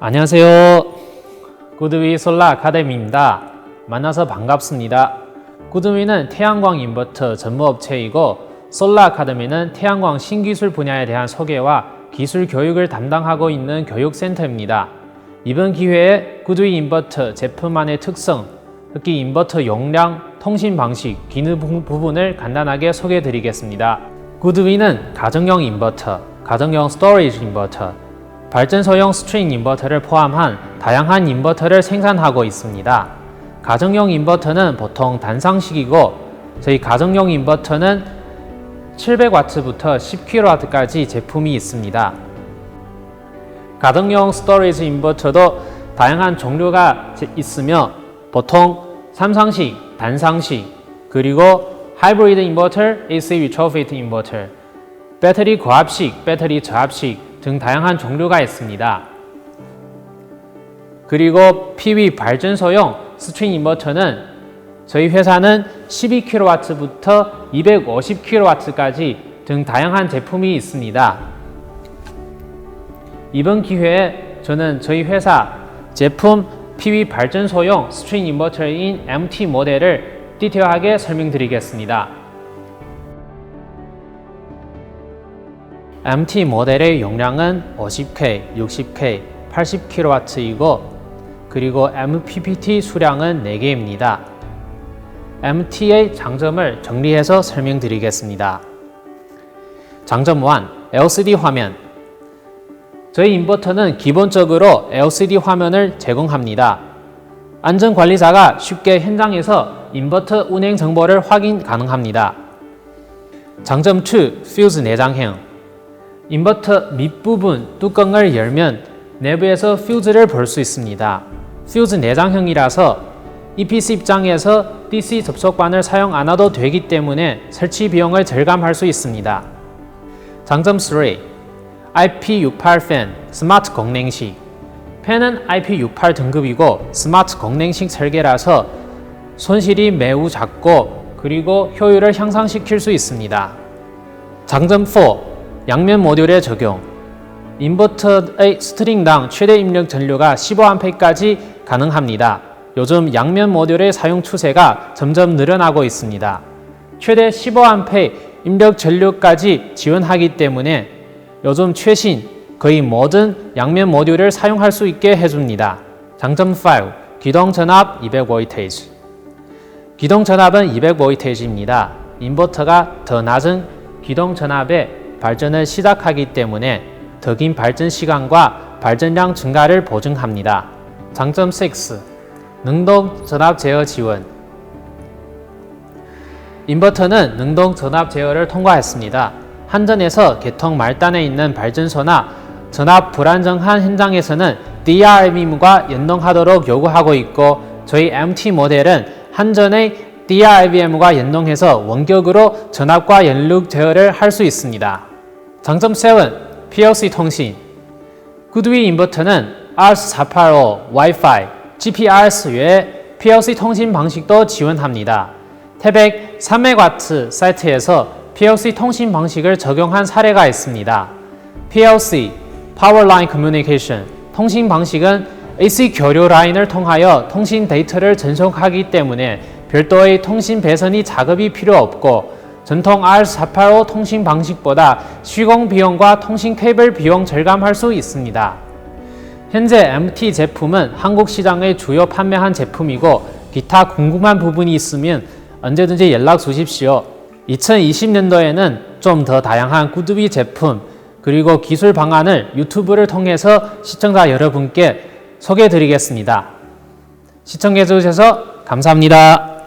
안녕하세요. 구드위 솔라 아카데미입니다. 만나서 반갑습니다. 구드위는 태양광 인버터 전무업체이고 솔라 아카데미는 태양광 신기술 분야에 대한 소개와 기술 교육을 담당하고 있는 교육센터입니다. 이번 기회에 구드위 인버터 제품만의 특성, 특히 인버터 용량, 통신 방식, 기능 부- 부분을 간단하게 소개해 드리겠습니다. 구드위는 가정용 인버터, 가정용 스토리지 인버터, 발전소용 스트링 인버터를 포함한 다양한 인버터를 생산하고 있습니다. 가정용 인버터는 보통 단상식이고 저희 가정용 인버터는 700W부터 10kW까지 제품이 있습니다. 가정용 스토리지 인버터도 다양한 종류가 제- 있으며 보통 삼상식, 단상식, 그리고 하이브리드 인버터, AC retrofit 인버터, 배터리 고압식, 배터리 저압식 등 다양한 종류가 있습니다. 그리고 PV 발전소용 스트링 인버터는 저희 회사는 12kW부터 250kW까지 등 다양한 제품이 있습니다. 이번 기회에 저는 저희 회사 제품 PV 발전소용 스트링 인버터인 MT 모델을 디테일하게 설명드리겠습니다. MT 모델의 용량은 50K, 60K, 80kW이고 그리고 MPPT 수량은 4개입니다. MT의 장점을 정리해서 설명드리겠습니다. 장점 1. LCD 화면 저희 인버터는 기본적으로 LCD 화면을 제공합니다. 안전관리자가 쉽게 현장에서 인버터 운행 정보를 확인 가능합니다. 장점 2. 퓨즈 내장형 인버터 밑부분 뚜껑을 열면 내부에서 퓨즈를 볼 수 있습니다. 퓨즈 내장형이라서 EPC 입장에서 DC 접촉관을 사용 안 해도 되기 때문에 설치 비용을 절감할 수 있습니다. 장점 3. IP68 팬, 스마트 공랭식. 팬은 IP68 등급이고 스마트 공랭식 설계라서 손실이 매우 작고 그리고 효율을 향상시킬 수 있습니다. 장점 4. 양면 모듈의 적용. 인버터의 스트링당 최대 입력 전류가 15A까지 가능합니다. 요즘 양면 모듈의 사용 추세가 점점 늘어나고 있습니다. 최대 15A 입력 전류까지 지원하기 때문에 요즘 최신 거의 모든 양면 모듈을 사용할 수 있게 해줍니다. 장점 5. 기동 전압 200V. 기동 전압은 200V입니다. 인버터가 더 낮은 기동 전압에 발전을 시작하기 때문에 더 긴 발전 시간과 발전량 증가를 보증합니다. 장점 6. 능동 전압 제어 지원. 인버터는 능동 전압 제어를 통과했습니다. 한전에서 개통 말단에 있는 발전소나 전압 불안정한 현장에서는 DRVM과 연동하도록 요구하고 있고 저희 MT 모델은 한전의 DRVM과 연동해서 원격으로 전압과 연력 제어를 할 수 있습니다. 장점 7. PLC 통신 구드위 인버터는 RS485, Wi-Fi, GPRS 외에 PLC 통신 방식도 지원합니다. 태백 300W 사이트에서 PLC 통신 방식을 적용한 사례가 있습니다. PLC, Power Line Communication, 통신 방식은 AC 교류 라인을 통하여 통신 데이터를 전송하기 때문에 별도의 통신 배선이 작업이 필요 없고 전통 R485 통신 방식보다 시공 비용과 통신 케이블 비용 절감할 수 있습니다. 현재 MT 제품은 한국 시장의 주요 판매한 제품이고 기타 궁금한 부분이 있으면 언제든지 연락 주십시오. 2020년도에는 좀 더 다양한 구두비 제품 그리고 기술 방안을 유튜브를 통해서 시청자 여러분께 소개해 드리겠습니다. 시청해 주셔서 감사합니다.